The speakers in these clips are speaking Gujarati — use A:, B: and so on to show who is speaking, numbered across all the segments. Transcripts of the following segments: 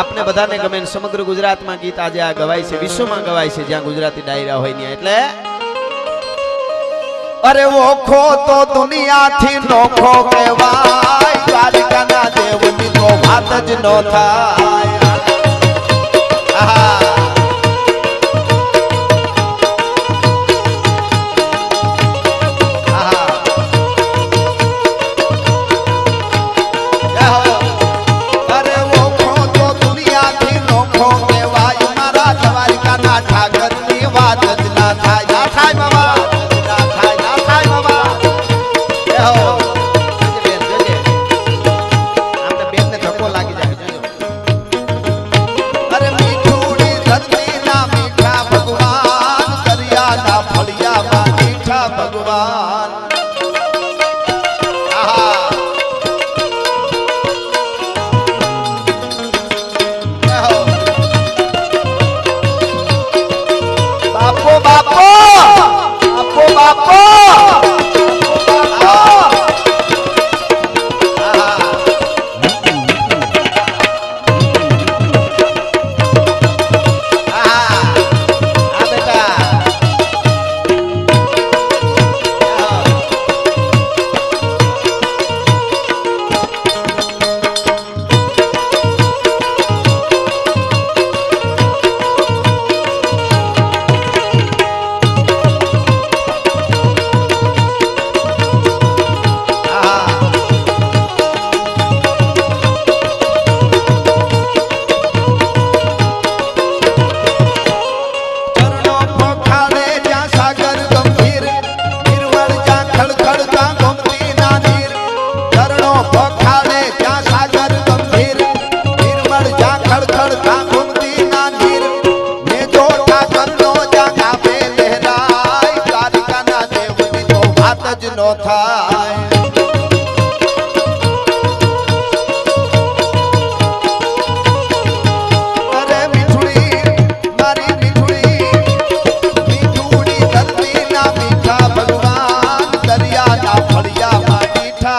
A: આપને બધાને ગમે સમગ્ર ગુજરાતમાં ગીત આજે આ ગવાય છે, વિશ્વમાં ગવાય છે, જ્યાં ગુજરાતી ડાયરા હોય ત્યાં. એટલે અરે ઓખો તો દુનિયાથી નોખો કહેવાય, દ્વારિકાના દેવની તો વાત જ ન થાય. આહા.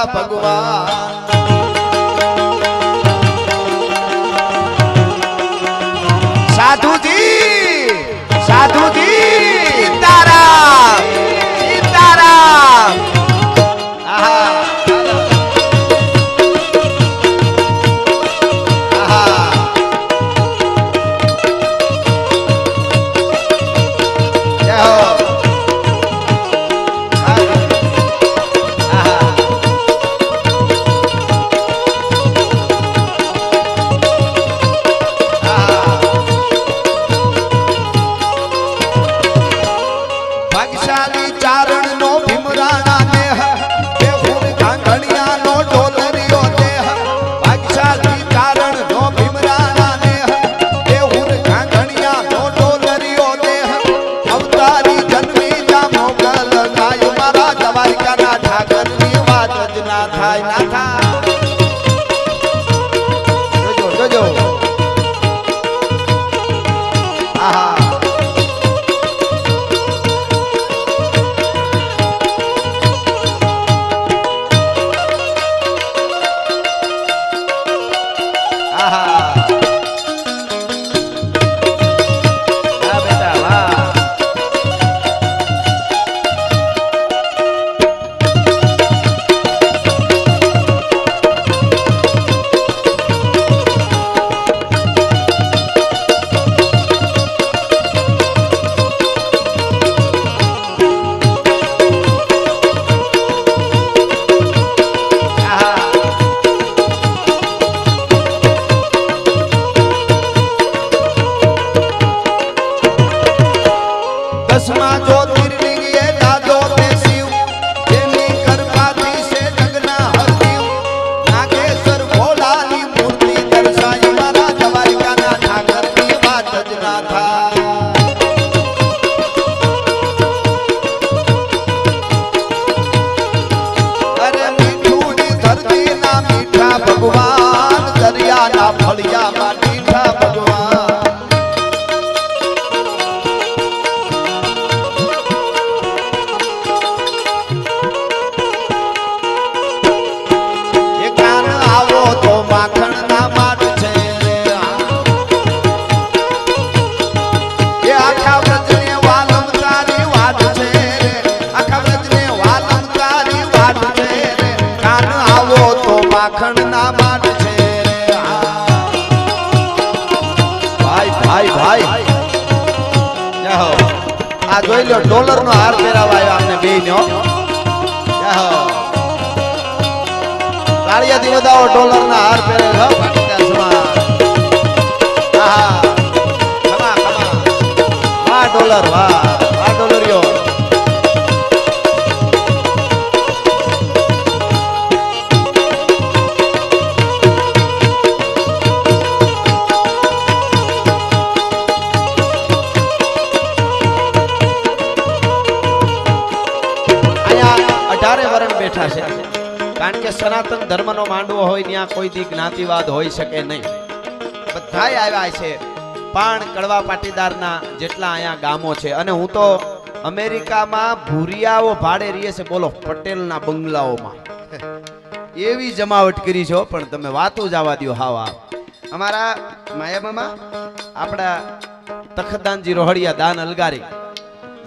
A: pagawa. આ જોઈ લો ડોલર નો હાર આવ્યો અમને બે નો તાળીયાથી વધાવો ડોલર ના હાર પહેરે હો પાટીદાર સમાજ આહા ખમા ખમા. વાહ, ડોલર, વાહ. કારણ કે સનાતન ધર્મનો માંડવો હોય ત્યાં કોઈ દી જ્ઞાતિવાદ હોઈ શકે નહીં. બધાય આવ્યા છે. પાણ કડવા પાટીદારના જેટલા અહીંયા ગામો છે. અને હું તો અમેરિકામાં ભૂરિયાઓ ભાડે રહીએ છે. બોલો, પટેલના બંગલાઓમાં. એવી જમાવટ કરી છો પણ તમે વાતો આવવા દો હાવ. અમારા માયામામા, આપણા તખતદાનજી રોહડિયા દાન અલગારી,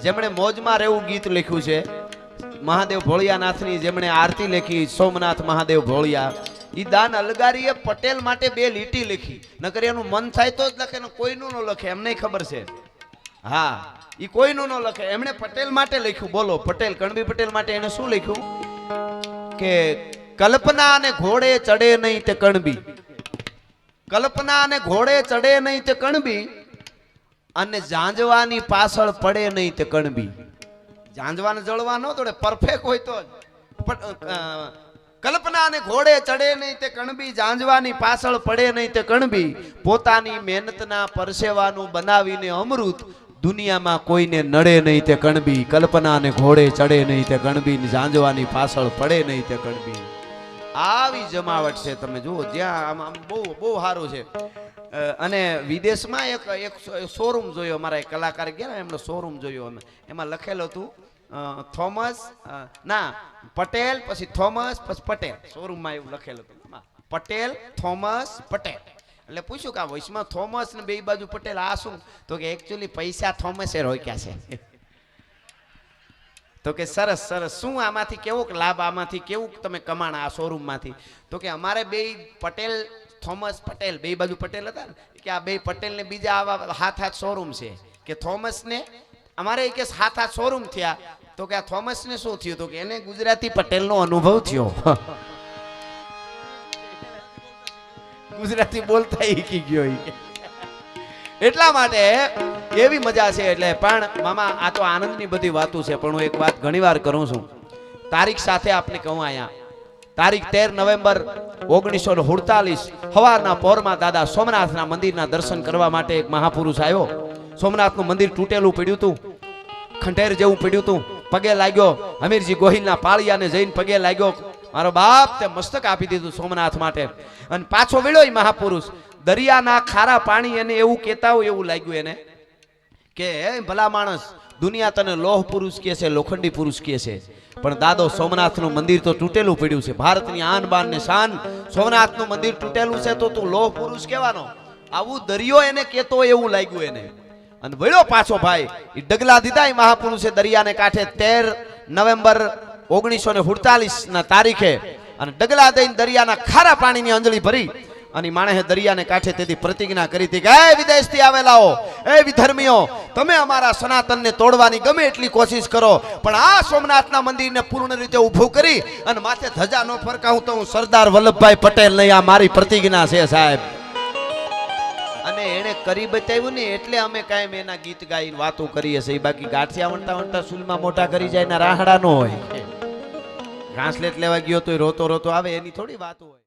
A: જેમણે મોજમાં રહેવું ગીત લખ્યું છે. મહાદેવ ભોળિયાનાથની જેમણે આરતી લખી, સોમનાથ મહાદેવ ભોળિયા એ દાન અલગારીએ પટેલ માટે બે લીટી લખી. નકર એનું મન થાય તો જ લખે ને કોઈનું ન લખે, એમને ખબર છે? હા એ કોઈનું ન લખે. એમણે પટેલ માટે લખ્યું. બોલો, પટેલ, કણબી પટેલ માટે એને શું લખ્યું? કે કલ્પના અને ઘોડે ચડે નહીં તે કણબી. કલ્પના અને ઘોડે ચડે નહીં તે કણબી અને જાંજવાની પાછળ પડે નહીં તે કણબી. જાંજવાને જળવા ન તોડે પરફેક્ટ હોય તો જ. કલ્પના અને ઘોડે ચડે નહીં તે કણબી જાંજવાની પાછળ પડે નહીં તે કણબી. પોતાની મહેનતના પરસેવાનું બનાવીને અમૃત દુનિયામાં કોઈને નડે નહીં તે કણબી. કલ્પના ને ઘોડે ચડે નહીં તે કણબી જાંજવાની પાછળ પડે નહીં તે કણબી. આવી જમાવટ છે, તમે જુઓ, જ્યાં આમ બહુ બહુ સારું છે. અને વિદેશમાં એક એક શોરૂમ જોયો. અમારા એક કલાકાર ગયા એમનો શોરૂમ જોયો અમે. એમાં લખેલું હતું થોમસ ના, પટેલ, પછી થોમસ, પછી પટેલ. શોરૂમમાં એવું લખેલું હતું. પટેલ, થોમસ, પટેલ. એટલે પૂછ્યું કે આ વૈશ્વમાં થોમસ ને બે બાજુ પટેલ આ શું? તો કે એકચ્યુઅલી પૈસા થોમસે રોક્યા છે. તો કે સરસ સરસ. શું આમાંથી કેવો લાભ? આમાંથી કેવું તમે કમાણા આ શોરૂમમાંથી તો કે અમારે બે પટેલ, થોમસ પટેલ, બે બાજુ પટેલ હતા કે આ બે પટેલ ને બીજા આવા હાથ હાથ શોરૂમ છે. કે થોમસ ને અમારે કે હાથ હાથ શોરૂમ થયા. તો કે આ થોમસ ને શું થયું? તો કે એને ગુજરાતી પટેલ નો અનુભવ થયો. ગુજરાતી બોલતા શીખી ગયો. એટલા માટે એવી મજા છે એટલે પણ મામા, આ તો આનંદની બધી વાતો છે, પણ હું એક વાત ઘણીવાર કરું છું. તારીખ સાથે આપને કહું અહીંયા. તારીખ તેર નવેમ્બર ઓગણીસો ને સુડતાલીસ સવારના પોરમાં દાદા સોમનાથના મંદિરના દર્શન કરવા માટે એક મહાપુરુષ આવ્યો. સોમનાથનું મંદિર તૂટેલું પડ્યું હતું. ખંડેર જેવું પડ્યું હતું. પગે લાગ્યો હમીરજી ગોહિલના પાળિયાને જઈને પગે લાગ્યો. મારો બાપ તે મસ્તક આપી દીધું સોમનાથ માટે. અને પાછો વળ્યો ઈ મહાપુરુષ. દરિયાના ખારા પાણી એને એવું કહેતા હોય, એવું લાગ્યું એને કે ભલા માણસ, દુનિયા તને લોહ પુરુષ કહે છે, લોખંડી પુરુષ કહે છે. પણ દાદો, સોમનાથનું મંદિર તો તૂટેલું પડ્યું છે. ભારતની આન બાન ને શાન, સોમનાથનું મંદિર તૂટેલું છે તો તું લોહ પુરુષ કહેવાનો? આવું દરિયો એને કહેતો એવું લાગ્યું એને. અને વળ્યો પાછો ભાઈ. એ ડગલા દીધા એ મહાપુરુષે દરિયાને કાંઠે તેર નવેમ્બર ઓગણીસો ને ના તારીખે. અને ડગલા દઈને દરિયાના ખારા પાણીની અંજળી ભરી. અને માણસે દરિયાને કાંઠે તેથી પ્રતિજ્ઞા કરી હતી કે એ વિદેશથી હો એ વિધર્મીઓ, તમે અમારા સનાતનને તોડવાની ગમે એટલી કોશિશ કરો, પણ આ સોમનાથના મંદિરને પૂર્ણ રીતે ઊભું કરી અને માથે ધજા ન ફરકાવું તો હું સરદાર વલ્લભભાઈ પટેલ નહીં આ મારી પ્રતિજ્ઞા છે, સાહેબ. અને એણે કરી બતાવ્યું ને એટલે અમે કાયમ એના ગીત ગાઈને વાતો કરીએ છીએ. બાકી ગાંઠિયા વણતા વણતા સુલમાં મોટા કરી જાય ના રાહડા ન હોય. ટ્રાન્સલેટ લેવા ગયો તો રોતો રોતો આવે, એની થોડી વાતો હોય.